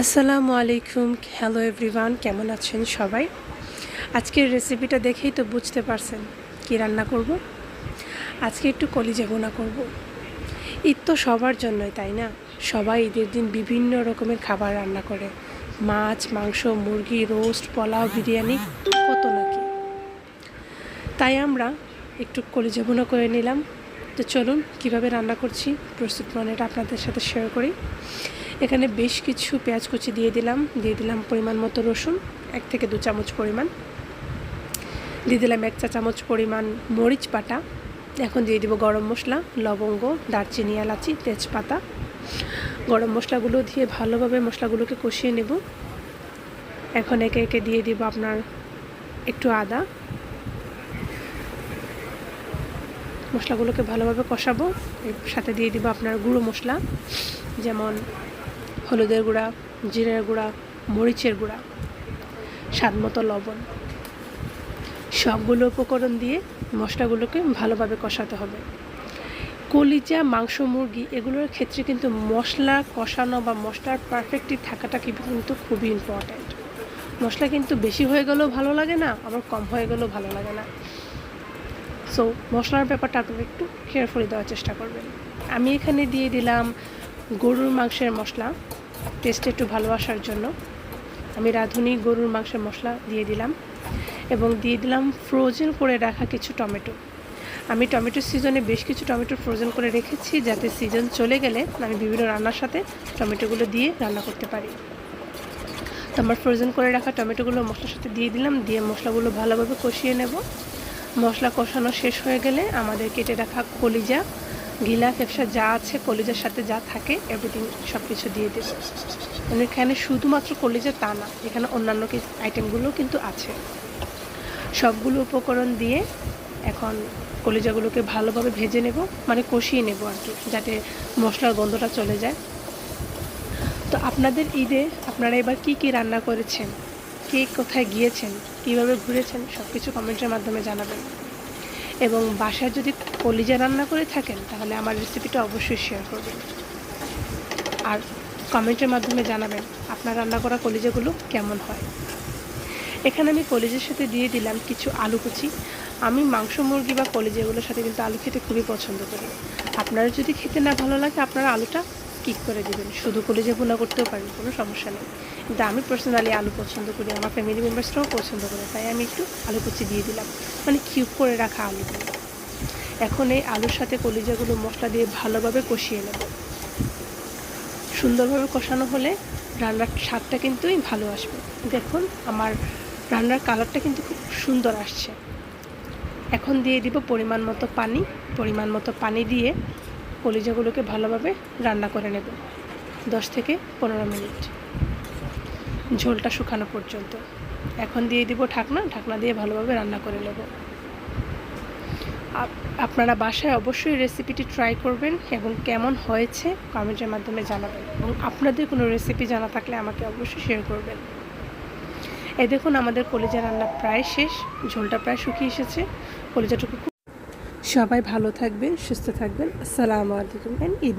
আসসালামু আলাইকুম। Hello everyone কেমন আছেন সবাই? আজকের রেসিপিটা দেখেই তো বুঝতে পারছেন কি রান্না করব। আজকে একটু কলিজা ভুনা করব। ঈদ তো সবার জন্যই, তাই না? সবাই ঈদের দিন বিভিন্ন রকমের খাবার রান্না করে। মাছ, মাংস, মুরগি, রোস্ট, পোলাও, বিরিয়ানি, কত নাকি তাই আমরা একটু কলিজা ভুনা করে নিলাম। তো চলুন কীভাবে রান্না করছি, প্রস্তুত প্রণালীটা আপনাদের সাথে শেয়ার করি। এখানে বেশ কিছু পেঁয়াজ কুচি দিয়ে দিলাম। দিয়ে দিলাম পরিমাণ মতো রসুন, এক থেকে দু চামচ পরিমাণ। দিয়ে দিলাম এক চা চামচ পরিমাণ মরিচ বাটা। এখন দিয়ে দিব গরম মশলা, লবঙ্গ, দারচিনি, এলাচি, তেজপাতা। গরম মশলাগুলো দিয়ে ভালোভাবে মশলাগুলোকে কষিয়ে নেব। এখন একে একে দিয়ে দিব আপনার একটু আদা। মশলাগুলোকে ভালোভাবে কষাবো। এর সাথে দিয়ে দিব আপনার গুঁড়ো মশলা, যেমন হলুদের গুঁড়া, জিরের গুঁড়া, মরিচের গুঁড়া, স্বাদ মতো লবণ। সবগুলো উপকরণ দিয়ে মশলাগুলোকে ভালোভাবে কষাতে হবে। কলিজা, মাংস, মুরগি এগুলোর ক্ষেত্রে কিন্তু মশলা কষানো বা মশলার পারফেক্টলি থাকাটা কিন্তু খুবই ইম্পর্ট্যান্ট মশলা কিন্তু বেশি হয়ে গেলেও ভালো লাগে না, আবার কম হয়ে গেলেও ভালো লাগে না। সো মশলার ব্যাপারটা আপনারা একটু কেয়ারফুলি দেওয়ার চেষ্টা করবেন। আমি এখানে দিয়ে দিলাম গরুর মাংসের মশলা। টেস্ট একটু ভালো আসার জন্য আমি রাঁধুনি, গরুর মাংসের মশলা দিয়ে দিলাম এবং দিয়ে দিলাম ফ্রোজেন করে রাখা কিছু টমেটো। আমি টমেটো সিজনে বেশ কিছু টমেটো ফ্রোজেন করে রেখেছি যাতে সিজন চলে গেলে আমি বিভিন্ন রান্নার সাথে টমেটোগুলো দিয়ে রান্না করতে পারি। তো আমার ফ্রোজেন করে রাখা টমেটোগুলো মশলার সাথে দিয়ে দিলাম, দিয়ে মশলাগুলো ভালোভাবে কষিয়ে নেব। মশলা কষানো শেষ হয়ে গেলে আমাদের কেটে রাখা কলিজা গিলা ফেফসা যা আছে, কলিজার সাথে যা থাকে এভরিথিং সব কিছু দিয়ে দেব মানে এখানে শুধুমাত্র কলিজা তা না, এখানে অন্যান্য কিছু আইটেমগুলো কিন্তু আছে। সবগুলো উপকরণ দিয়ে এখন কলিজাগুলোকে ভালোভাবে ভেজে নেব মানে কষিয়ে নেব আর কি, যাতে মশলার গন্ধটা চলে যায়। তো আপনাদের ঈদে আপনারা এবার কি কি রান্না করেছেন, কে কোথায় গিয়েছেন, কীভাবে ঘুরেছেন সব কিছু কমেন্টের মাধ্যমে জানাবেন। এবং বাসায় যদি কলিজা রান্না করে থাকেন, তাহলে আমার রেসিপিটা অবশ্যই শেয়ার করবেন। আর কমেন্টের মাধ্যমে জানাবেন, আপনার রান্না করা কলিজাগুলো কেমন হয়। এখানে আমি কলিজের সাথে দিয়ে দিলাম কিছু আলু কুচি। আমি মাংস, মুরগি বা কলিজাগুলোর সাথে কিন্তু আলু খেতে খুবই পছন্দ করি। আপনারা যদি খেতে না ভালো লাগে, আপনারা আলুটা কিক করে দেবেন। শুধু কলিজা ভুনা করতেও পারেন, কোনো সমস্যা নেই। কিন্তু আমি পার্সোনালি আলু পছন্দ করি, আমার ফ্যামিলি মেম্বার্সরাও পছন্দ করে, তাই আমি একটু আলু কুচি দিয়ে দিলাম। মানে কিউব করে রাখা আলুগুলো। এখন এই আলুর সাথে কলিজাগুলো মশলা দিয়ে ভালোভাবে কষিয়ে নেব। সুন্দরভাবে কষানো হলে রান্নার স্বাদটা কিন্তুই ভালো আসবে। দেখুন, আমার রান্নার কালারটা কিন্তু খুব সুন্দর আসছে। এখন দিয়ে দিব পরিমাণ মতো পানি। পরিমাণ মতো পানি দিয়ে কলিজাগুলোকে ভালোভাবে রান্না করে নেব। দশ থেকে পনেরো মিনিট। ঝোলটা শুকানো পর্যন্ত। এখন দিয়ে দিব ঢাকনা ঢাকনা দিয়ে ভালোভাবে রান্না করে নেব। আপনারা বাসায় অবশ্যই রেসিপিটি ট্রাই করবেন এবং কেমন হয়েছে কমেন্টের মাধ্যমে জানাবেন এবং আপনাদের কোনো রেসিপি জানা থাকলে আমাকে অবশ্যই শেয়ার করবেন। এই দেখুন, আমাদের কলিজা রান্না প্রায় শেষ, ঝোলটা প্রায় শুকিয়ে এসেছে। কলিজাটুকু সবাই ভালো থাকবেন, সুস্থ থাকবেন। আসসালামু আলাইকুম অ্যান্ড ঈদ